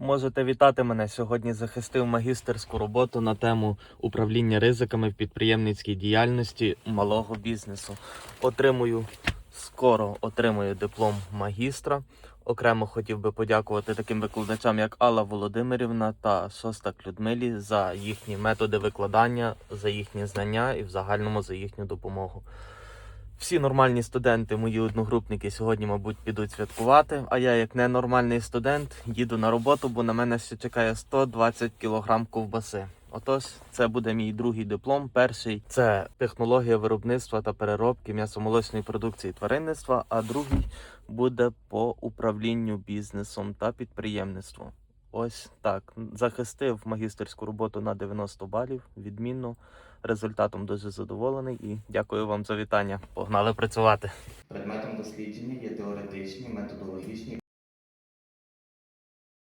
Можете вітати мене. Сьогодні захистив магістерську роботу на тему управління ризиками в підприємницькій діяльності малого бізнесу. Отримую скоро отримую диплом магістра. Окремо хотів би подякувати таким викладачам, як Алла Володимирівна та Шостак Людмилі за їхні методи викладання, за їхні знання і в загальному за їхню допомогу. Всі нормальні студенти, мої одногрупники, сьогодні, мабуть, підуть святкувати. А я, як ненормальний студент, їду на роботу, бо на мене ще чекає 120 кг ковбаси. Отож, це буде мій другий диплом. Перший це технологія виробництва та переробки м'ясомолочної продукції тваринництва, а другий буде по управлінню бізнесом та підприємництвом. Ось так. Захистив магістерську роботу на 90 балів. Відмінно. Результатом дуже задоволений і дякую вам за вітання. Погнали працювати. Предметом дослідження є теоретичні, методологічні